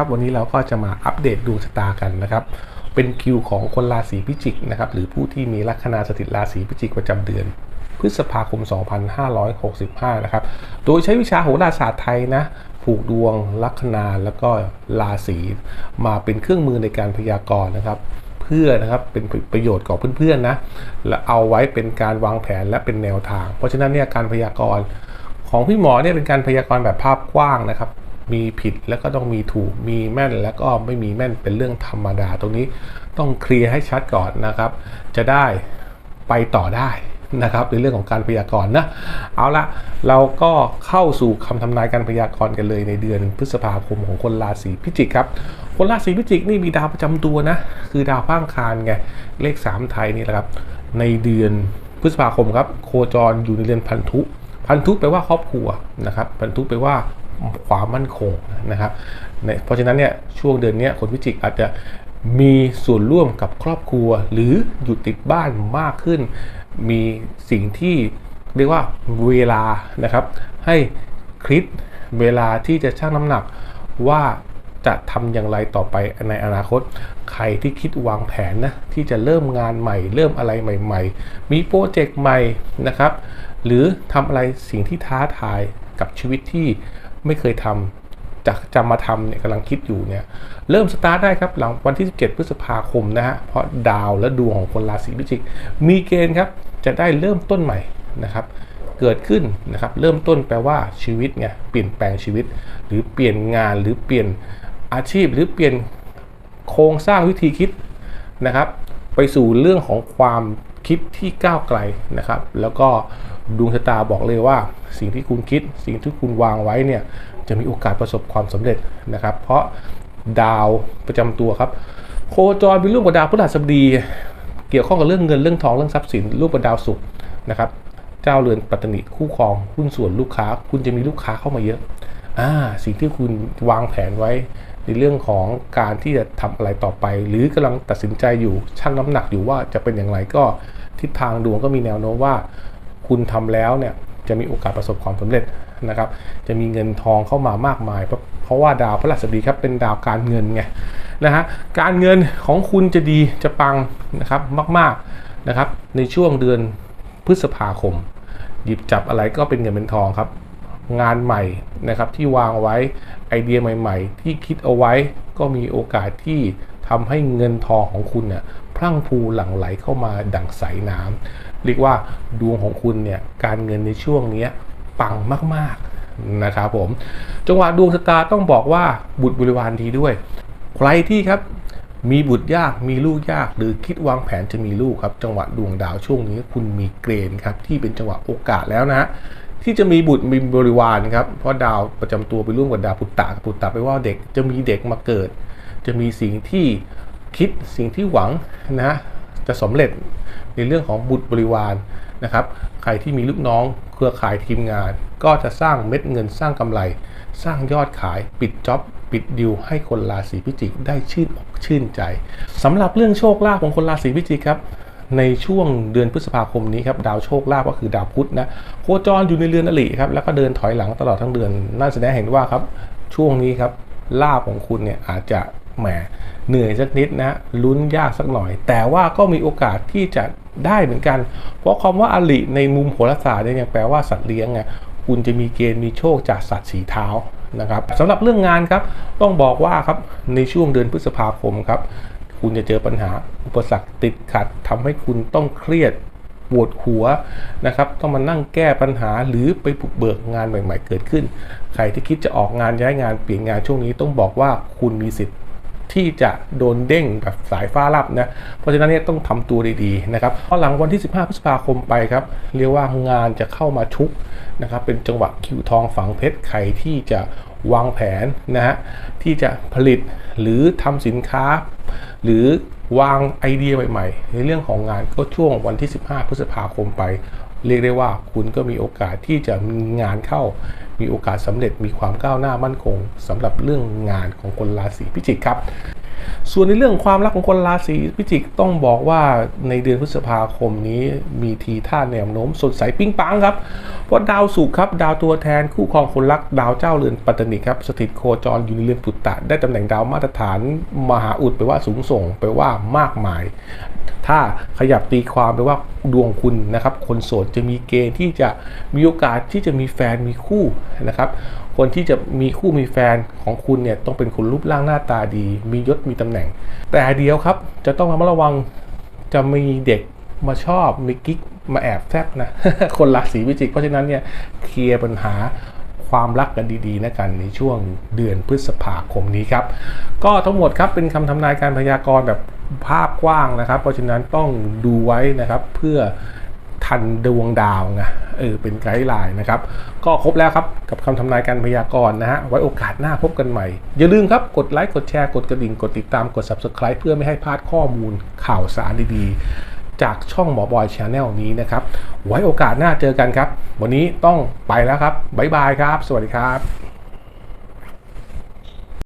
ครับวันนี้เราก็จะมาอัปเดตดวงชะตากันนะครับ เป็นคิวของคนราศีพิจิกนะครับหรือผู้ที่มีลัคนาสถิตราศีพิจิกประจำเดือน พฤษภาคม 2565 นะครับ โดยใช้วิชาโหราศาสตร์ไทยนะผูกดวงลัคนาแล้วก็ราศีมาเป็นเครื่องมือในการพยากรณ์นะครับเพื่อนะครับเป็นประโยชน์กับเพื่อนๆนะและเอาไว้เป็นการวางแผนและเป็นแนวทาง เพราะฉะนั้นเนี่ยการพยากรณ์ของพี่หมอเนี่ยเป็นการพยากรณ์แบบภาพกว้างนะครับ มีผิดแล้วก็ต้องมีถูกมีแม่นแล้วก็ไม่มีแม่นเป็นเรื่องธรรมดา ตรงนี้ต้องเคลียร์ให้ชัดก่อนนะครับ จะได้ไปต่อได้นะครับในเรื่องของการพยากรณ์นะเอาละเราก็เข้าสู่คำทำนายการพยากรณ์กันเลยในเดือนพฤษภาคมของคนราศีพิจิกครับ คนราศีพิจิกนี่มีดาวประจำตัวนะ คือดาวพระอังคารไงเลข 3 ไทยนี่แหละครับ ในเดือนพฤษภาคมครับ โคจรอยู่ในเดือนพันธุ พันธุแปลว่าครอบครัวนะครับ พันธุแปลว่า ความมั่นคงนะครับในเพราะฉะนั้นเนี่ยช่วงเดือนนี้คนพิจิกอาจจะมีส่วนร่วมกับครอบครัว หรืออยู่ติดบ้านมากขึ้น มีสิ่งที่เรียกว่าเวลานะครับ ให้คิดเวลาที่จะชั่งน้ำหนักว่าจะทำอย่างไรต่อไปในอนาคต ใครที่คิดวางแผนนะที่จะเริ่มงานใหม่ เริ่มอะไรใหม่ ๆ มีโปรเจกต์ใหม่นะครับ หรือทำอะไรสิ่งที่ท้าทายกับชีวิตที่ ไม่เคยทำจะจะมาทำเนี่ยกำลังคิดอยู่เนี่ยเริ่มสตาร์ทได้ครับหลังวันที่ 17 พฤษภาคมนะฮะเพราะดาวและดวงของคนราศีพิจิก มีเกณฑ์ครับจะได้เริ่มต้นใหม่นะครับเกิดขึ้นนะครับเริ่มต้นแปลว่าชีวิตไงเปลี่ยนแปลงชีวิต หรือเปลี่ยนงานหรือเปลี่ยนอาชีพหรือเปลี่ยนโครงสร้างวิธีคิดนะครับ ไปสู่เรื่องของความคิดที่ก้าวไกลนะครับ แล้วก็ ดวงชะตาบอกเลยว่า สิ่งที่คุณคิด สิ่งที่คุณวางไว้เนี่ยจะมีโอกาสประสบความสำเร็จนะครับ เพราะดาวประจำตัวครับ โคจรเป็นรูปกับดาวพฤหัสบดี เกี่ยวข้องกับเรื่องเงินเรื่องทองเรื่องทรัพย์สินรูปกับดาวศุกร์นะครับเจ้าเรือนปัตตนิคู่ครองหุ้นส่วนลูกค้า คุณจะมีลูกค้าเข้ามาเยอะอ่าสิ่งที่คุณวางแผนไว้ในเรื่องของการที่จะทำอะไรต่อไป หรือกำลังตัดสินใจอยู่ชั่งน้ำหนักอยู่ว่าจะเป็นอย่างไรก็ทิศทางดวงก็มีแนวโน้มว่า คุณทำแล้วเนี่ยจะมีโอกาสประสบความสำเร็จนะครับ จะมีเงินทองเข้ามามากมาย เพราะเพราะว่าดาวพฤหัสบดีครับเป็นดาวการเงินไงนะฮะการเงินของคุณจะดีจะปังนะครับมากๆนะครับ ในช่วงเดือนพฤษภาคม หยิบจับอะไรก็เป็นเงินเป็นทองครับ งานใหม่นะครับที่วางไว้ไอเดียใหม่ ๆ ที่คิดเอาไว้ก็มีโอกาสที่ ทำให้เงินทองของคุณเนี่ยพรั่งพูหลั่งไหลเข้ามาดั่งสายน้ำเรียกว่าดวงของคุณเนี่ยการเงินในช่วงนี้ปังมากๆนะครับผม จังหวะดวงชะตาต้องบอกว่าบุตรบริวารดีด้วย ใครที่ครับมีบุตรยากมีลูกยากหรือคิดวางแผนจะมีลูกครับ จังหวะดวงดาวช่วงนี้คุณมีเกณฑ์ครับที่เป็นจังหวะโอกาสแล้วนะที่จะมีบุตรมีบริวารครับเพราะดาวประจำตัวไปร่วมกับดาวปุตตะปุตตะไปว่าเด็กจะมีเด็กมาเกิด จะมีสิ่งที่คิดสิ่งที่หวังนะจะสำเร็จในเรื่องของบุตรบริวารนะครับ ใครที่มีลูกน้องเครือข่ายทีมงาน ก็จะสร้างเม็ดเงินสร้างกำไร สร้างยอดขายปิดจ็อบปิดดิวให้คนราศีพิจิกได้ชื่นอกชื่นใจสำหรับเรื่องโชคลาภของคนราศีพิจิกครับในช่วงเดือนพฤษภาคมนี้ครับดาวโชคลาภก็คือดาวพุธนะโคจรอยู่ในเรือนอริครับแล้วก็เดินถอยหลังตลอดทั้งเดือนนั่นแสดงเห็นว่าครับช่วงนี้ครับลาภของคุณเนี่ยอาจจะ แหมเหนื่อยสักนิดนะลุ้นยากสักหน่อย แต่ว่าก็มีโอกาสที่จะได้เหมือนกัน เพราะคำว่าอริในมุมโหราศาสตร์เนี่ยยังแปลว่าสัตว์เลี้ยงไงคุณจะมีเกณฑ์มีโชคจากสัตว์สีเท้านะครับสำหรับเรื่องงานครับต้องบอกว่าครับในช่วงเดือนพฤษภาคมครับ คุณจะเจอปัญหาอุปสรรคติดขัดทำให้คุณต้องเครียดปวดหัวนะครับ ต้องมานั่งแก้ปัญหาหรือไปบุกเบิกงานใหม่ ๆ เกิดขึ้น ใครที่คิดจะออกงานย้ายงานเปลี่ยนงานช่วงนี้ต้องบอกว่าคุณมีสิทธิ์ ที่จะโดนเด้งแบบสายฟ้าลับนะ เพราะฉะนั้นเนี่ยต้องทำตัวดีๆนะครับพอหลังวันที่ 15 พฤษภาคมไปครับ เรียกว่างานจะเข้ามาชุกนะครับ เป็นจังหวะคิวทองฝังเพชรใครที่จะวางแผนนะฮะที่จะผลิตหรือทำสินค้า หรือวางไอเดียใหม่ๆ ในเรื่องของงานก็ช่วงวันที่ 15 พฤษภาคมไป เรียกได้ว่าคุณก็มีโอกาสที่จะมีงานเข้า มีโอกาสสำเร็จมีความก้าวหน้ามั่นคงสำหรับเรื่องงานของคนราศีพิจิกครับ ส่วนในเรื่องความรักของคนราศีพิจิกต้องบอกว่าในเดือนพฤษภาคมนี้มีทีท่าแนวโน้มสดใสปิ้งปังครับ เพราะดาวศุกร์ครับ ดาวตัวแทนคู่ครองคนรักดาวเจ้าเรือนปัตตนิครับสถิตโคจรอยู่ในเรือนปุตตะ ได้ตำแหน่งดาวมาตรฐานมหาอุดแปลว่าสูงส่งแปลว่ามากมาย ถ้าขยับตีความไปว่าดวงคุณนะครับ คนโสดจะมีเกณฑ์ที่จะมีโอกาสที่จะมีแฟนมีคู่นะครับ คนที่จะมีคู่มีแฟนของคุณเนี่ยต้องเป็นคนรูปร่างหน้าตาดี มียศมีตำแหน่ง แต่เดียวครับจะต้องระมัดระวังจะมีเด็กมาชอบมีกิ๊กมาแอบแซบนะคนราศีพิจิก เพราะฉะนั้นเนี่ยเคลียร์ปัญหาความรักกันดีๆนะกันในช่วงเดือนพฤษภาคมนี้ครับ ก็ทั้งหมดครับเป็นคำทำนายการพยากรณ์แบบภาพกว้างนะครับ เพราะฉะนั้นต้องดูไว้นะครับเพื่อทันดวงดาวไง เออเป็นไกด์ไลน์นะครับ ก็ครบแล้วครับกับคำทำนายการพยากรณ์นะฮะไว้โอกาสหน้าพบกันใหม่ อย่าลืมครับกดไลค์กดแชร์กดกระดิ่งกดติดตามกด subscribe เพื่อไม่ให้พลาดข้อมูลข่าวสารดีๆ จากช่องหมอบอยชาแนลนี้นะครับไว้โอกาสหน้าเจอกันครับ วันนี้ต้องไปแล้วครับบ๊ายบายครับ สวัสดีครับ